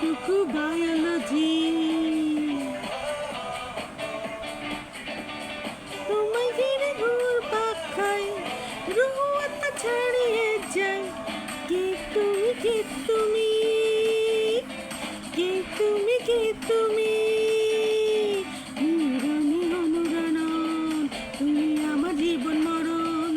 সবটুকু বায়োলজি তোমায় ঘিরে ঘুর পাখায় রুয়াতা ছাড়িয়ে যায়। কে তুমি কে তুমি? কে তুমি কে তুমি? নিরনি অনুরণন তুমি আমার জীবন মরণ,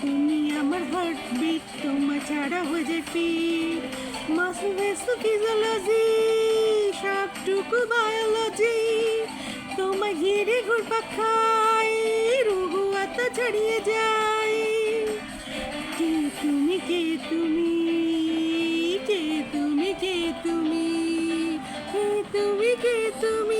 তুমি আমার হার্টবিট তোমার ছাড়া হয়ে মাসল ফিজিওলজি সবটুকু বায়োলজি তোমায় ঘিরে ঘুরপা খাই রুহু আত্মা ছড়িয়ে যায়। কে তুমি কে তুমি? কে তুমি কে তুমি? কে তুমি কে তুমি?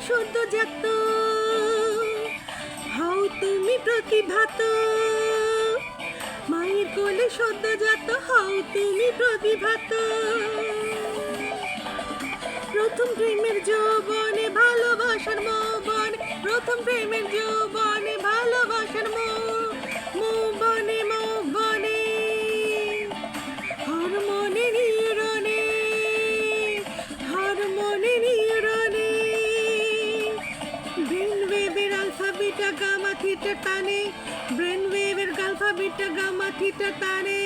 কোলে হাও তুমি প্রতিভাত। মায়ের কোলে সদ্যজাত হাও তুমি প্রতিভাত। প্রথম প্রেমের যৌবনে ভালোবাসার মৌবন প্রথম প্রেমের ব্রেন ওয়েভের গালফা বিটা গামা থিটা টানে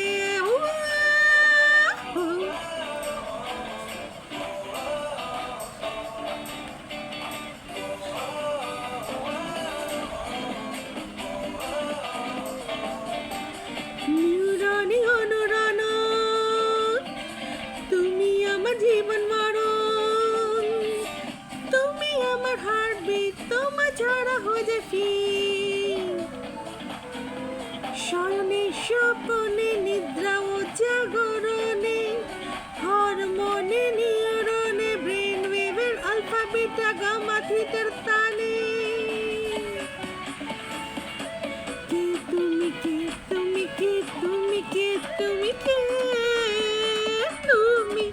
স্বপনে নিদ্রা ও জাগরণে, হরমোনে নিয়রণে, ব্রেন ওয়েভের আলফা, বিটা, গামা, থিটার তানে কে তুমি কে তুমি কে তুমি কে তুমি কে তুমি?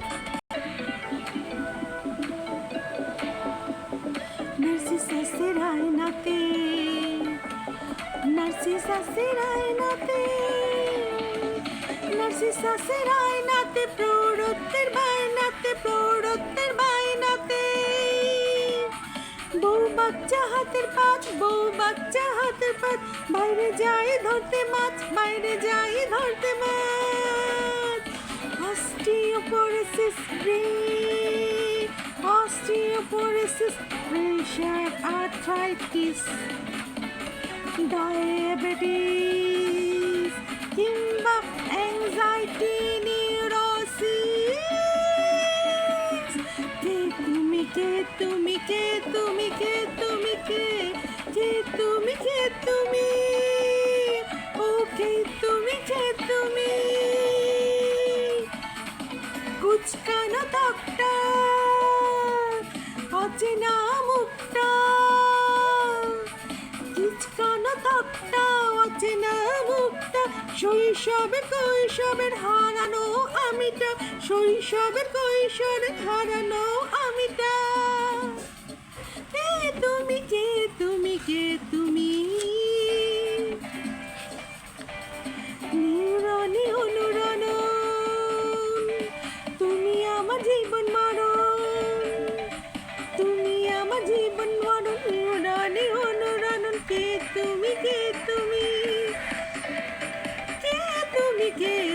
নার্সিসা সেরায় নাতে নার্সিসা সেরায় নাতে নার্সিসা সেরায় নাতে প্রৌঢ়ত্বের বায়নাতে প্রৌঢ়ত্বের বায়নাতে। বউ বাচ্চা হাতের পাঁচ, বউ বাচ্চা হাতের পাঁচ, বাইরে যাই ধরতে মাছ, বাইরে যাই ধরতে মাছ। Osteoporosis brain osteoporosis pressure arthritis, diabetes. কিংবা অ্যাংজাইটি নিউরোসিস কে তুমি কে তুমি কে তুমি কে তুমি, কে? কে তুমি কে তুমি? ও, কে তুমি কে তুমি? কুচকানো তকটা অচেনা মুখটা কুচকানো তকটা শৈশবে কৈশবের হারানো আমিটা শৈশবের কৈশোরে হারানো আমিটা।